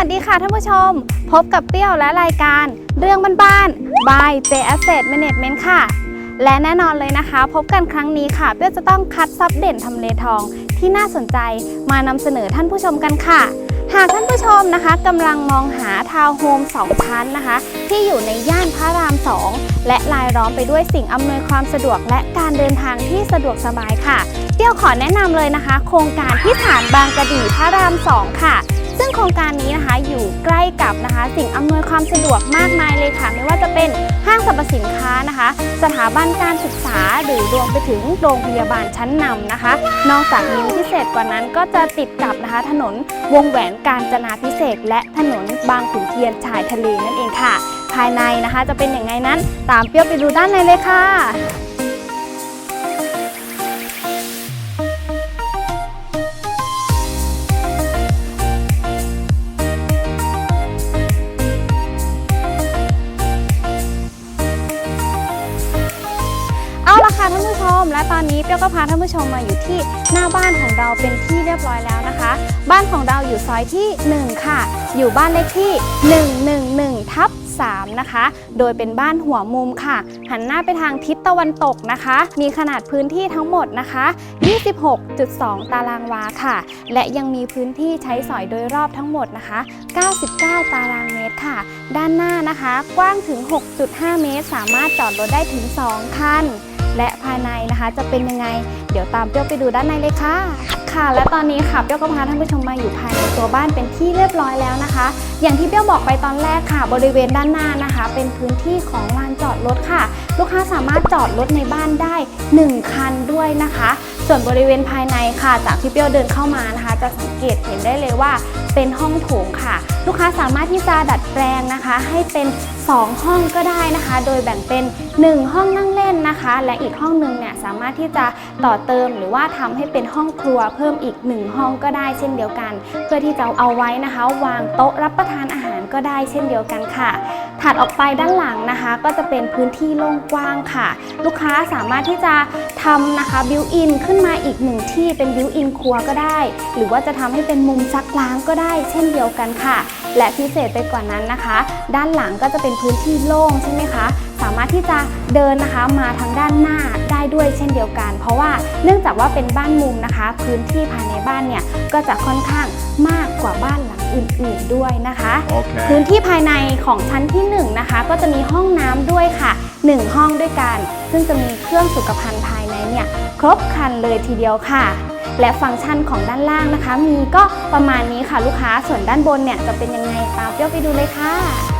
ัสดีค่ะท่านผู้ชม พบกับเปรี้ยวและรายการ เรื่องบ้านๆ by J Asset Management ค่ะ และแน่นอนเลยนะคะ พบกันครั้งนี้ค่ะ เปรี้ยวจะต้องคัดซับเด่นทำเลทองที่น่าสนใจมานำเสนอท่านผู้ชมกันค่ะ หากท่านผู้ชมนะคะกำลังมองหาทาวน์โฮม 2 ชั้นนะคะ ที่อยู่ในย่านพระราม 2 และรายล้อมไปด้วยสิ่งอำนวยความสะดวกและการเดินทางที่สะดวกสบายค่ะเปรี้ยวขอแนะนำเลยนะคะ โครงการที่ฐานบางกระดีพระราม 2 ค่ะ ซึ่งโครงการนี้นะคะอยู่ใกล้กับนะคะสิ่งอำนวยความสะดวกมากมายเลยค่ะ ไม่ว่าจะเป็นห้างสรรพสินค้านะคะ สถาบันการศึกษาหรือรวมไปถึงโรงพยาบาลชั้นนำนะคะ นอกจากนี้พิเศษกว่านั้นก็จะติดกับนะคะ ถนนวงแหวนการจนาพิเศษ และถนนบางขุนเทียนชายทะเลนั่นเองค่ะ ภายในนะคะจะเป็นอย่างไงนั้นตามเปรี้ยวไปดูด้านในเลยค่ะ ตอนนี้เปรี้ยวก็พาท่านผู้ชมมาอยู่ที่หน้าบ้านของเราเป็นที่เรียบร้อยแล้วนะคะ บ้านของเราอยู่ซอยที่ 1 ค่ะ อยู่บ้านเลขที่ 111ทับ3นะคะ โดยเป็นบ้านหัวมุมค่ะ หันหน้าไปทางทิศตะวันตกนะคะ มีขนาดพื้นที่ทั้งหมดนะคะ 26.2 ตารางวาค่ะ และยังมีพื้นที่ใช้สอยโดยรอบทั้งหมดนะคะ 99 ตารางเมตรค่ะ ด้านหน้านะคะ กว้างถึง 6.5 เมตร สามารถจอดรถได้ถึง 2 คัน และภายในนะคะ จะเป็นยังไง เดี๋ยวตามเปรี้ยวไปดูด้านในเลยค่ะ ค่ะ และตอนนี้ค่ะเปรี้ยวก็พาท่านผู้ชมมาอยู่ภายในตัวบ้านเป็นที่เรียบร้อยแล้วนะคะ อย่างที่เปรี้ยวบอกไปตอนแรกค่ะ บริเวณด้านหน้านะคะ เป็นพื้นที่ของลานจอดรถค่ะ ลูกค้าสามารถจอดรถในบ้านได้ 1 คันด้วยนะคะ ส่วนบริเวณภายในค่ะ จากที่เปรี้ยวเดินเข้ามานะคะ จะสังเกตเห็นได้เลยว่าเป็นห้องโถงค่ะ ลูกค้าสามารถที่จะดัดแปลงนะคะ ให้เป็น 2 ห้องก็ได้นะคะ โดยแบ่งเป็น 1 ห้องนั่งเล่นนะคะ และอีกห้องหนึ่งเนี่ยสามารถที่จะต่อเติมหรือว่าทำให้เป็นห้องครัวเพิ่มอีก 1 ห้องก็ได้เช่นเดียวกัน เพื่อที่จะเอาไว้นะคะ วางโต๊ะรับประทานอาหารก็ได้เช่นเดียวกันค่ะ ถัดออกไปด้านหลังนะคะ ก็จะเป็นพื้นที่โล่งกว้างค่ะ ลูกค้าสามารถที่จะทำนะคะบิวอินขึ้นมาอีกหนึ่งที่เป็นบิวอินครัวก็ได้ หรือว่าจะทำให้เป็นมุมซักล้างก็ได้ เช่นเดียวกันค่ะ และพิเศษไปกว่านั้นนะคะ ด้านหลังก็จะเป็นพื้นที่โล่งใช่ไหมคะสามารถที่จะเดินนะคะมาทางด้านหน้าได้ด้วยเช่นเดียวกัน เพราะว่าเนื่องจากว่าเป็นบ้านมุมนะคะ พื้นที่ภายในบ้านเนี่ยก็จะค่อนข้างมากกว่าบ้านหลัง อื่นๆด้วยนะคะพื้น Okay. ที่ภายในของชั้นที่1นงนะคะ ก็จะมีห้องน้ำด้วยค่ะ 1 ห้องด้วยกัน ซึ่งจะมีเครื่องสุขภัณฑ์ภายในเนี่ยครบครันเลยทีเดียวค่ะ และฟังก์ชันของด้านล่างนะคะ มีก็ประมาณนี้ค่ะลูกค้าส่วนด้านบนเนี่ยจะเป็นยังไงตามเปรี้ยวไปดูเลยค่ะและ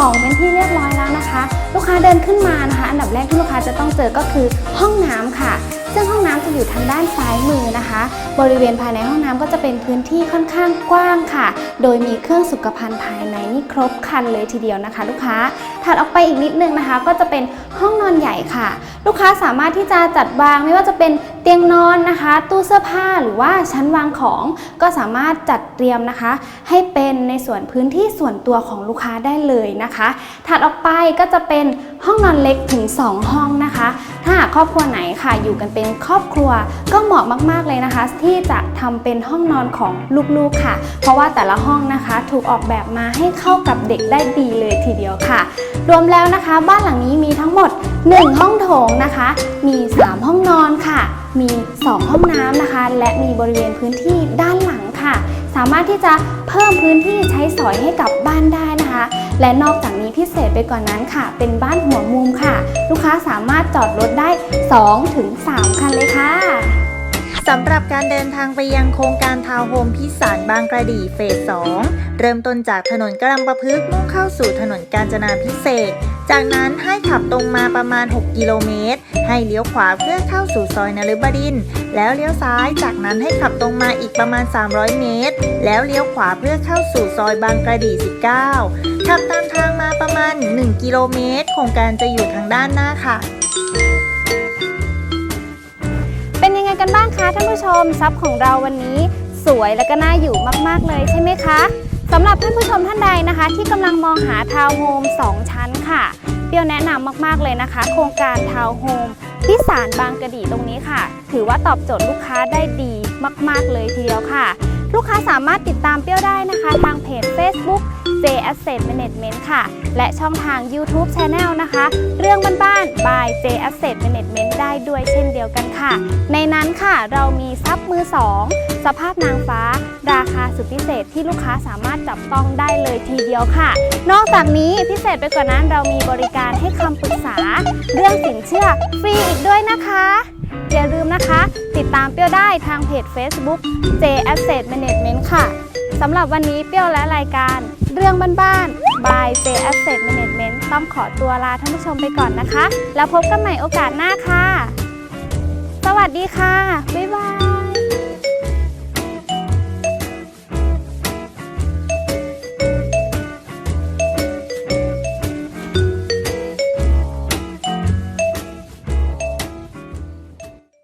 2 เป็นที่เรียบร้อย ลูกค้าเดินขึ้นมานะคะ อันดับแรกที่ลูกค้าจะต้องเจอก็คือห้องน้ำค่ะ ซึ่งห้องน้ำจะอยู่ทางด้านซ้ายมือนะคะ บริเวณภายในห้องน้ำก็จะเป็นพื้นที่ค่อนข้างกว้างค่ะ โดยมีเครื่องสุขภัณฑ์ภายในนี่ครบครันเลยทีเดียวนะคะ ลูกค้าถัดออกไปอีกนิดนึงนะคะ ก็จะเป็นห้องนอนใหญ่ค่ะ ลูกค้าสามารถที่จะจัดวางไม่ว่าจะเป็นเตียงนอนนะคะ ตู้เสื้อผ้าหรือว่าชั้นวางของก็สามารถจัดเตรียมนะคะ ให้เป็นในส่วนพื้นที่ส่วนตัวของลูกค้าได้เลยนะคะ ถัดออกไปก็จะเป็นห้องนอนเล็กถึง 2 ห้องนะคะ ถ้าหากครอบครัวไหนค่ะอยู่กันเป็นครอบครัวก็เหมาะมากๆเลยนะคะ ที่จะทำเป็นห้องนอนของลูกๆค่ะ เพราะว่าแต่ละห้องนะคะถูกออกแบบมาให้เข้ากับเด็กได้ดีเลยทีเดียวค่ะ รวมแล้วนะคะ บ้านหลังนี้มีทั้งหมด 1 ห้องโถงนะคะ มี 3 ห้องนอนค่ะ มี 2 ห้องน้ำนะคะ และมีบริเวณพื้นที่ด้านหลังค่ะ สามารถที่จะเพิ่มพื้นที่ใช้สอยให้กับบ้านได้ นะคะ และนอกจากนี้พิเศษไปกว่านนั้นค่ะ เป็นบ้านหัวมุมค่ะ ลูกค้าสามารถจอดรถได้2-3ถึง3คันเลยค่ะสำหรับการเดินทางไปยังโครงการทาวน์โฮมพิสารบางกระดีเฟส 2 เริ่มต้นจากถนนกระลำประพฤกษ์มุ่งเข้าสู่ถนนกาญจนาพิเศษ จากนั้นให้ขับตรงมาประมาณ 6 กิโลเมตร ให้เลี้ยวขวาเพื่อเข้าสู่ซอยนฤบดิน แล้วเลี้ยวซ้าย จากนั้นให้ขับตรงมาอีกประมาณ 300 เมตร แล้วเลี้ยวขวาเพื่อเข้าสู่ซอยบางกระดี19ขับตามทางมาประมาณ 1 กิโลเมตร โครงการจะอยู่ทางด้านหน้าค่ะเป็นยังไงกันบ้างคะท่านผู้ชมซับของเราวันนี้ สวยและก็น่าอยู่มาก ๆ เลยใช่ไหมคะสำหรับท่านผู้ชมท่านใดนะคะ ที่กำลังมองหาทาวน์โฮม2ชั้นค่ะ เปรี้ยวแนะนำมากๆเลยนะคะ โครงการทาวน์โฮมพิสารบางกระดีตรงนี้ค่ะ ถือว่าตอบโจทย์ลูกค้าได้ดีมาก ๆ เลยทีเดียวค่ะ ลูกค้าสามารถติดตามเปรี้ยวได้นะคะ ทางเพจ Facebook J Asset Management ค่ะ และช่องทาง YouTube Channel นะคะ เรื่องบ้านๆ by J Asset Management ได้ด้วยเช่นเดียวกันค่ะ ในนั้นค่ะเรามีซับมือ 2 สภาพนางฟ้า ราคาสุดพิเศษที่ลูกค้าสามารถจับต้องได้เลยทีเดียวค่ะ นอกจากนี้พิเศษไปกว่านั้นเรามีบริการให้คำปรึกษา เรื่องสินเชื่อฟรีอีกด้วยนะคะอย่าลืมนะคะ ติดตามเปรี้ยวได้ทางเพจ Facebook J Asset Management ค่ะ สำหรับวันนี้เปรี้ยวและรายการ เรื่องบ้านๆ by J Asset Management ต้องขอตัวลาท่านผู้ชมไปก่อนนะคะ แล้วพบกันใหม่โอกาสหน้าค่ะ สวัสดีค่ะ บ๊ายบาย